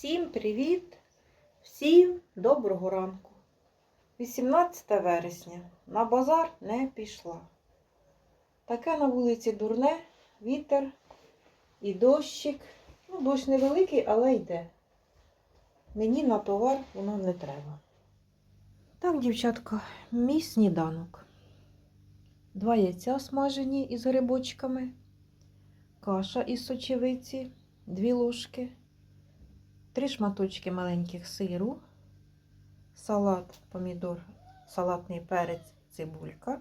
Всім привіт! Всім доброго ранку. 18 вересня. На базар не пішла. Таке на вулиці дурне, вітер і дощик. Ну, дощ невеликий, але йде. Мені на товар воно не треба. Так, дівчатка, мій сніданок. Два яйця смажені із грибочками, каша із сочевиці, дві ложки, три шматочки маленьких сиру, салат, помідор, салатний перець, цибулька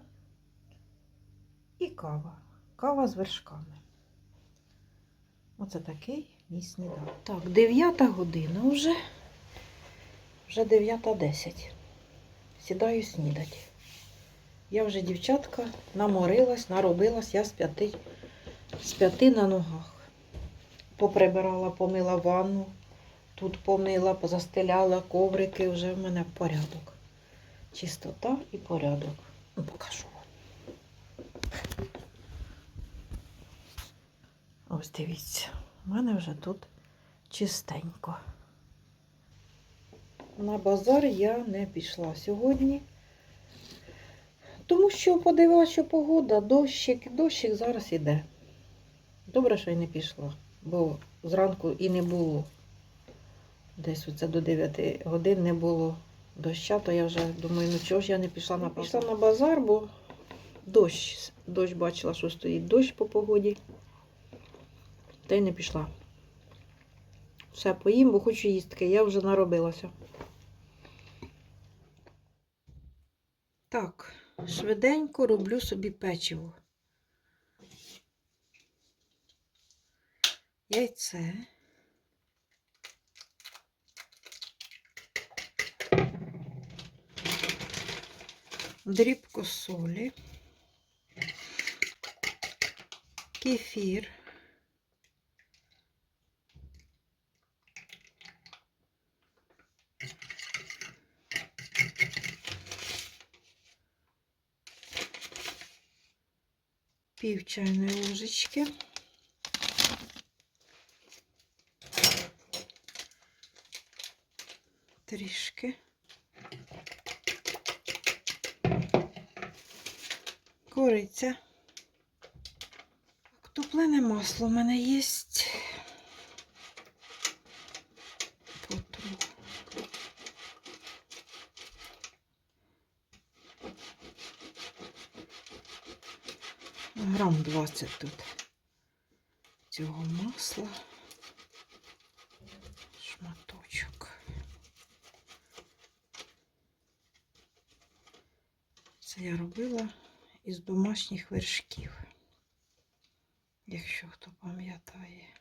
і кава. Кава з вершками. Оце такий мій сніданок. Так, 9 година вже. Вже 9.10. Сідаю снідати. Я вже, дівчатка, наморилась, наробилась, я з п'яти, з п'яти на ногах. Поприбирала, помила ванну, тут помила, позастеляла коврики, вже в мене порядок. Чистота і порядок. Ну, покажу. Ось дивіться, у мене вже тут чистенько. На базар я не пішла сьогодні. Тому що подивилася, що погода, дощик, дощик зараз іде. Добре, що я не пішла, бо зранку і не було. Десь оце до 9 годин не було доща, то я вже думаю, ну чого ж я не пішла на базар. Пішла на базар, бо дощ, дощ бачила, що стоїть дощ по погоді. Та й не пішла. Все, поїм, бо хочу їстки. Я вже наробилася. Так, швиденько роблю собі печиво. Яйце. Дрібко солі. Кефір. пів чайної ложечки. Трішки. Кориця. Топлене масло в мене є. Грам 20 тут цього масла. Шматочок. Це я робила із домашніх вершків, якщо хто пам'ятає.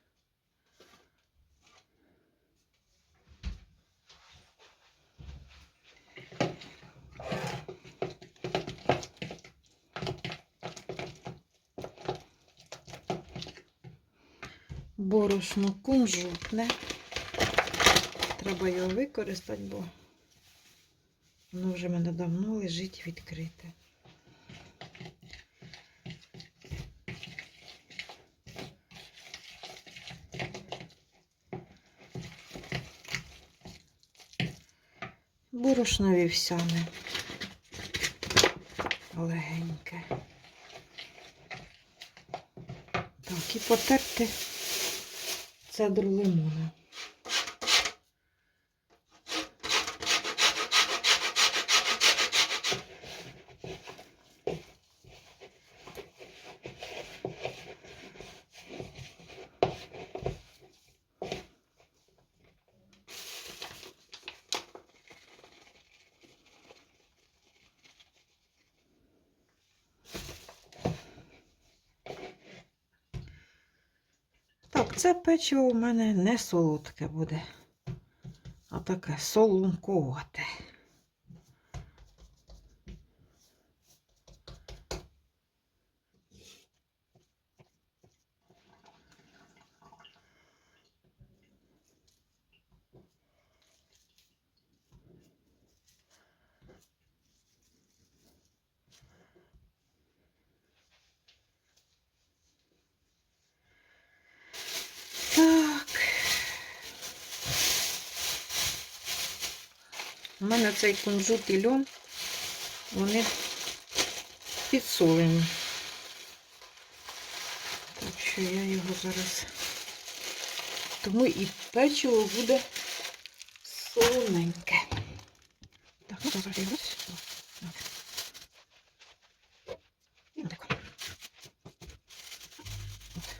борошно кунжутне. Треба його використати, бо воно вже мене давно лежить відкрите. Борошно вівсяне. Легеньке. Так, і потерти цедру лимона. Це печиво у мене не солодке буде, а таке солонковате. Так. У мене цей кунжут і льон, вони підсолені. Так що я його зараз. Тому і печиво буде солоненьке. Так, ну зараз його сюди. І отако. От.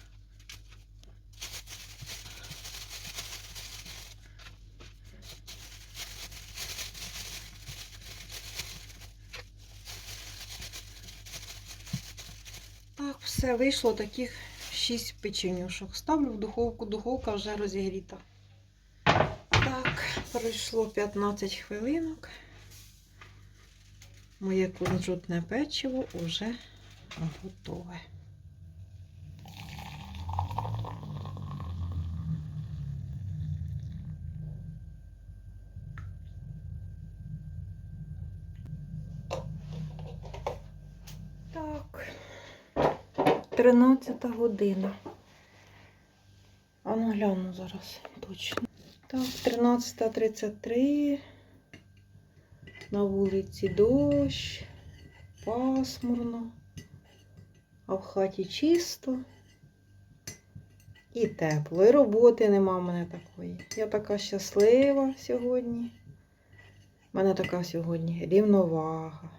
Так, все, вийшло таких 6 печенюшок. Ставлю в духовку, духовка вже розігріта. Так, пройшло 15 хвилинок. Моє кунжутне печиво вже готове. Так. 13 година. А ну гляну зараз точно. Так, 13.33. На вулиці дощ, пасмурно, а в хаті чисто і тепло. І роботи нема в мене такої. Я така щаслива сьогодні. У мене така сьогодні рівновага.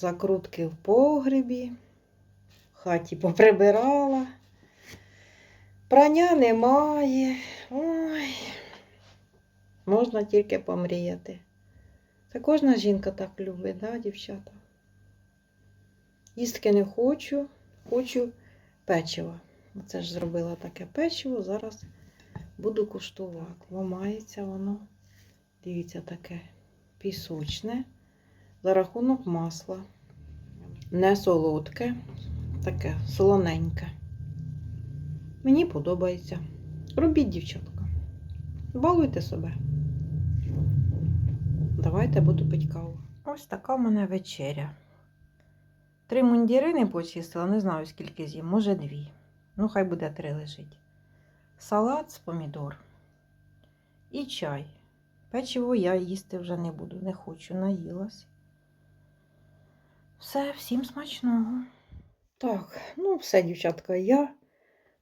Закрутки в погребі, хаті поприбирала. Прання немає. Ой, можна тільки помріяти. Це кожна жінка так любить, да, дівчата? Їстки не хочу, хочу печиво. Оце ж зробила таке печиво, зараз буду куштувати. Ломається воно, дивіться, таке пісочне за рахунок масла. Не солодке, таке солоненьке. Мені подобається. Робіть, дівчатка. Балуйте себе. Давайте буду пити каву. Ось така в мене вечеря. Три мундірини почистила, не знаю скільки з'їм, може дві. Ну, хай буде три лежить. Салат з помідор і чай. Печиво я їсти вже не буду, не хочу, наїлась. Все, всім смачного. Так, ну все, дівчатка, я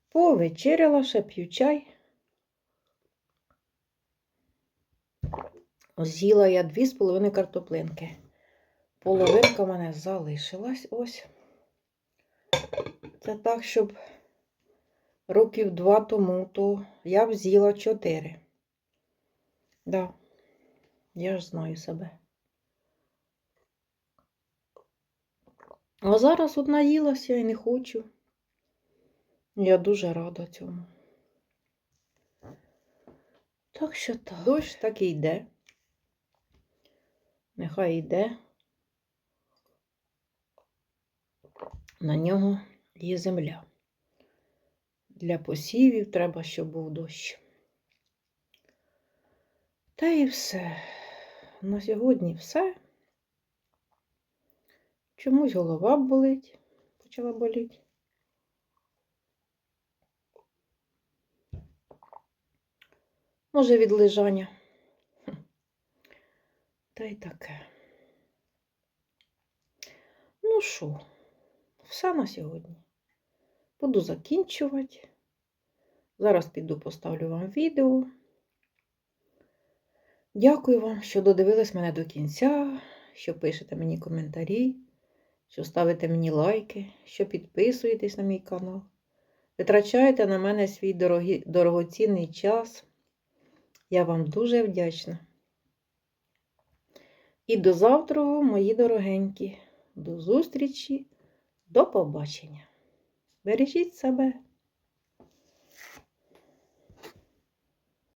повечеряла, ще п'ю чай. З'їла я дві з половиною картоплинки. Половинка в мене залишилась ось. Це так, щоб років два тому, то я б з'їла чотири. Да, я ж знаю себе. А зараз от наїлася і не хочу. Я дуже рада цьому. Так що так. Дощ так і йде. Нехай йде. На нього є земля. Для посівів треба, щоб був дощ. Та і все. На сьогодні все. Чомусь голова болить, почала боліти. Може, від лежання. Та й таке. Ну що, все на сьогодні. Буду закінчувати. Зараз піду поставлю вам відео. Дякую вам, що додивились мене до кінця, що пишете мені коментарі, що ставите мені лайки, що підписуєтесь на мій канал. Витрачаєте на мене свій дорогі, дорогоцінний час. Я вам дуже вдячна. І до завтра, мої дорогенькі. До зустрічі, до побачення. Бережіть себе.